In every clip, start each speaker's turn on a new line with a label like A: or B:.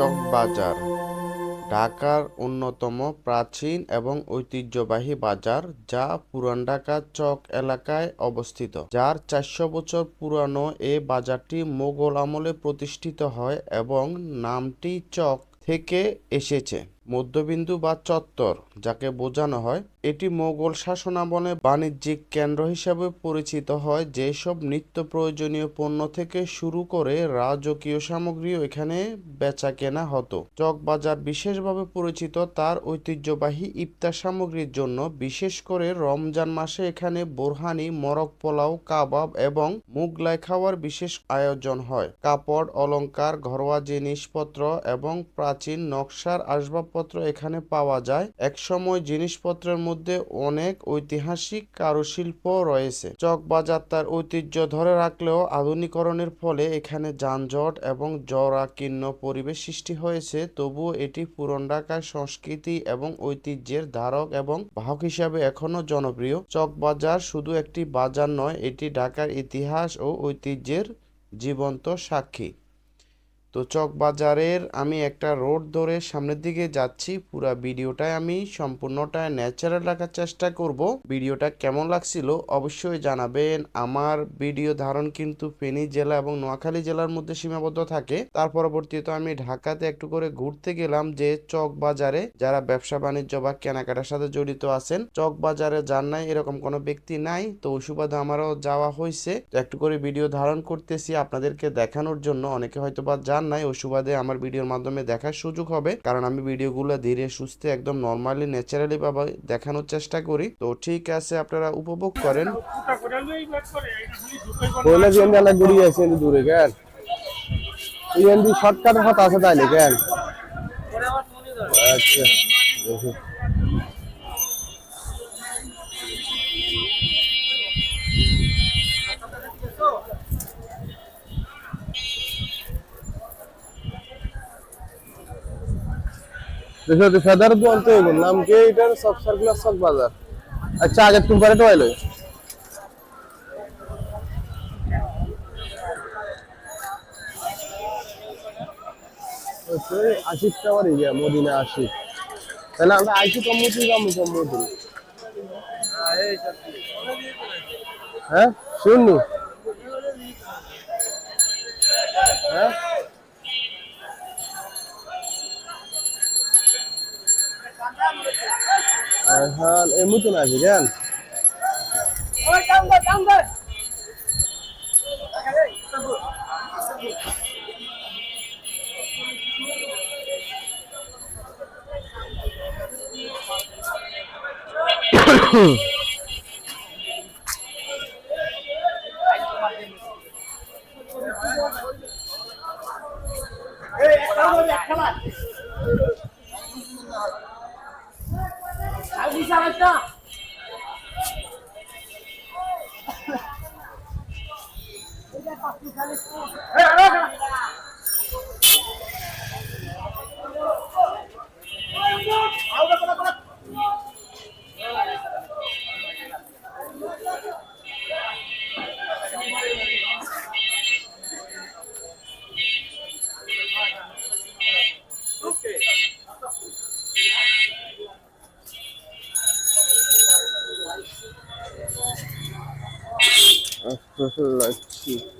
A: চক বাজার, ঢাকার অন্যতম প্রাচীন এবং ঐতিহ্যবাহী বাজার যা পুরান ঢাকা চক এলাকায় অবস্থিত। যার চারশো বছর পুরানো এ বাজারটি মোগল আমলে প্রতিষ্ঠিত হয় এবং নামটি চক থেকে এসেছে। মধ্যবিন্দু বা চত্বর, যাকে বোঝানো হয়। এটি মোগল শাসনামলে বাণিজ্যিক কেন্দ্র হিসাবে পরিচিত হয়, যেসব নিত্য প্রয়োজনীয় পণ্য থেকে শুরু করে রাজকীয় সামগ্রীও এখানে বেচা কেনা হতো। চকবাজার বিশেষভাবে পরিচিত, তার ঐতিহ্যবাহী ইফতার সামগ্রীর জন্য, বিশেষ করে রমজান মাসে এখানে বোরহানি মরক পোলাও, কাবাব এবং মুগলাই খাওয়ার বিশেষ আয়োজন হয়। কাপড়, অলংকার, ঘরোয়া জিনিসপত্র এবং প্রাচীন নকশার আসবাবপত্র এখানে পাওয়া যায়। একসময় জিনিসপত্রের মধ্যে অনেক ঐতিহাসিক কারুশিল্প রয়েছে। চকবাজার তার ঐতিহ্য ধরে রাখলেও আধুনিকরণের ফলে এখানে যানজট এবং জরাকীর্ণ পরিবেশ সৃষ্টি হয়েছে। তবুও এটি পুরন ঢাকার সংস্কৃতি এবং ঐতিহ্যের ধারক এবং বাহক হিসাবে এখনও জনপ্রিয়। চকবাজার শুধু একটি বাজার নয়, এটি ঢাকার ইতিহাস ও ঐতিহ্যের জীবন্ত সাক্ষী। তো চকবাজারের আমি একটা রোড ধরে সামনের দিকে যাচ্ছি, পুরা ভিডিওটায় আমি সম্পূর্ণটা ন্যাচারাল রাখার চেষ্টা করব। ভিডিওটা কেমন লাগছিল অবশ্যই জানাবেন। আমার ভিডিও ধারণ কিন্তু ফেনী জেলা এবং নোয়াখালী জেলার মধ্যে সীমাবদ্ধ থাকে। তার পরবর্তীতে আমি ঢাকাতে একটু করে ঘুরতে গেলাম যে চকবাজারে যারা ব্যবসা বাণিজ্য বা কেনাকাটার সাথে জড়িত আছেন, চকবাজারে যান নাই এরকম কোনো ব্যক্তি নাই, তো সুবাদে আমারও যাওয়া হয়েছে একটু করে ভিডিও ধারণ করতেছি আপনাদেরকে দেখানোর জন্য। অনেকে হয়তো বা যান নাই ওই সুবাদে আমার ভিডিওর মাধ্যমে দেখার সুযোগ হবে। কারণ আমি ভিডিওগুলো ধীরে সুস্থে একদম নর্মালি ন্যাচারালি ভাবে দেখানোর চেষ্টা করি। তো ঠিক আছে, আপনারা উপভোগ করেন।
B: দূরে, কেন? শর্টকাটের কথা আছে তাইলে, কেন? আচ্ছা দেখো তো ফেদার বলতে হবে নাম কি এটার সব সার্কুলার, সব বাজার। আচ্ছা আগে তুমি পারে টয়লো হচ্ছে আশিক টাওয়ার এরিয়া মদিনা আশিক। তাহলে আমরা আইসি কম্মতি কামু কম্মতি হ্যাঁ শুননি? হ্যাঁ? এখন এই মতন আছে কেন let's see.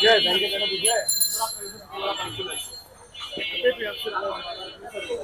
B: বিষয় ব্যাংকের একটা বিষয়